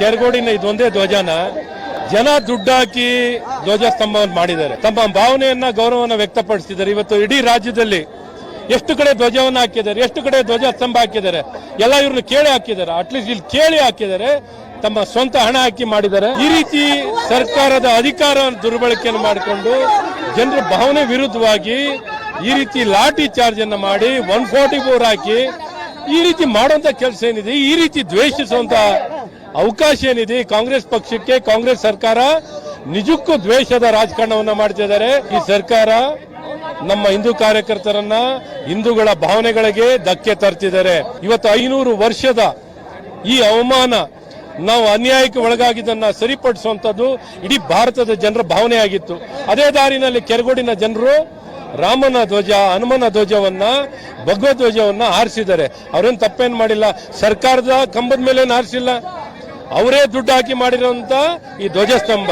ಕೆರಗೋಡಿನ ಇದೊಂದೇ ಧ್ವಜನ. ಜನ ದುಡ್ಡು ಹಾಕಿ ಧ್ವಜಸ್ತಂಭವನ್ನು ಮಾಡಿದ್ದಾರೆ. ತಮ್ಮ ಭಾವನೆಯನ್ನ ಗೌರವವನ್ನು ವ್ಯಕ್ತಪಡಿಸಿದ್ದಾರೆ. ಇವತ್ತು ಇಡೀ ರಾಜ್ಯದಲ್ಲಿ ಎಷ್ಟು ಕಡೆ ಧ್ವಜವನ್ನು ಹಾಕಿದ್ದಾರೆ, ಎಷ್ಟು ಕಡೆ ಧ್ವಜ ಸ್ತಂಭ ಹಾಕಿದ್ದಾರೆ, ಎಲ್ಲ ಇವ್ರನ್ನ ಕೇಳಿ ಹಾಕಿದ್ದಾರೆ. ಅಟ್ಲೀಸ್ಟ್ ಇಲ್ಲಿ ಕೇಳಿ ಹಾಕಿದ್ದಾರೆ, ತಮ್ಮ ಸ್ವಂತ ಹಣ ಹಾಕಿ ಮಾಡಿದ್ದಾರೆ. ಈ ರೀತಿ ಸರ್ಕಾರದ ಅಧಿಕಾರ ದುರ್ಬಳಕೆಯನ್ನು ಮಾಡಿಕೊಂಡು ಜನರ ಭಾವನೆ ವಿರುದ್ಧವಾಗಿ ಈ ರೀತಿ ಲಾಠಿ ಚಾರ್ಜ್ ಅನ್ನು ಮಾಡಿ ಒನ್ ಫೋರ್ಟಿ ಫೋರ್ ಹಾಕಿ ಈ ರೀತಿ ಮಾಡುವಂತ ಕೆಲಸ ಏನಿದೆ, ಈ ರೀತಿ ದ್ವೇಷಿಸುವಂತ ಅವಕಾಶ ಏನಿದೆ? ಕಾಂಗ್ರೆಸ್ ಪಕ್ಷಕ್ಕೆ ಕಾಂಗ್ರೆಸ್ ಸರ್ಕಾರ ನಿಜಕ್ಕೂ ದ್ವೇಷದ ರಾಜಕಾರಣವನ್ನು ಮಾಡ್ತಿದ್ದಾರೆ ಈ ಸರ್ಕಾರ ನಮ್ಮ ಹಿಂದೂ ಕಾರ್ಯಕರ್ತರನ್ನ ಹಿಂದೂಗಳ ಭಾವನೆಗಳಿಗೆ ಧಕ್ಕೆ ತರ್ತಿದ್ದಾರೆ. ಇವತ್ತು ಐನೂರು ವರ್ಷದ ಈ ಅವಮಾನ ನಾವು ಅನ್ಯಾಯಕ್ಕೆ ಒಳಗಾಗಿದ್ದನ್ನ ಸರಿಪಡಿಸುವಂತದ್ದು ಇಡೀ ಭಾರತದ ಜನರ ಭಾವನೆ ಆಗಿತ್ತು. ಅದೇ ದಾರಿನಲ್ಲಿ ಕೆರಗೋಡಿನ ಜನರು ರಾಮನ ಧ್ವಜ, ಹನುಮನ ಧ್ವಜವನ್ನ, ಭಗವದ್ ಧ್ವಜವನ್ನ ಹಾರಿಸಿದ್ದಾರೆ. ಅವ್ರೇನು ತಪ್ಪೇನು ಮಾಡಿಲ್ಲ? ಸರ್ಕಾರದ ಕಂಬದ ಮೇಲೆ ಹಾರಿಸಿಲ್ಲ? ಅವರೇ ದುಡ್ಡು ಹಾಕಿ ಮಾಡಿರುವಂತಹ ಈ ಧ್ವಜಸ್ತಂಭ.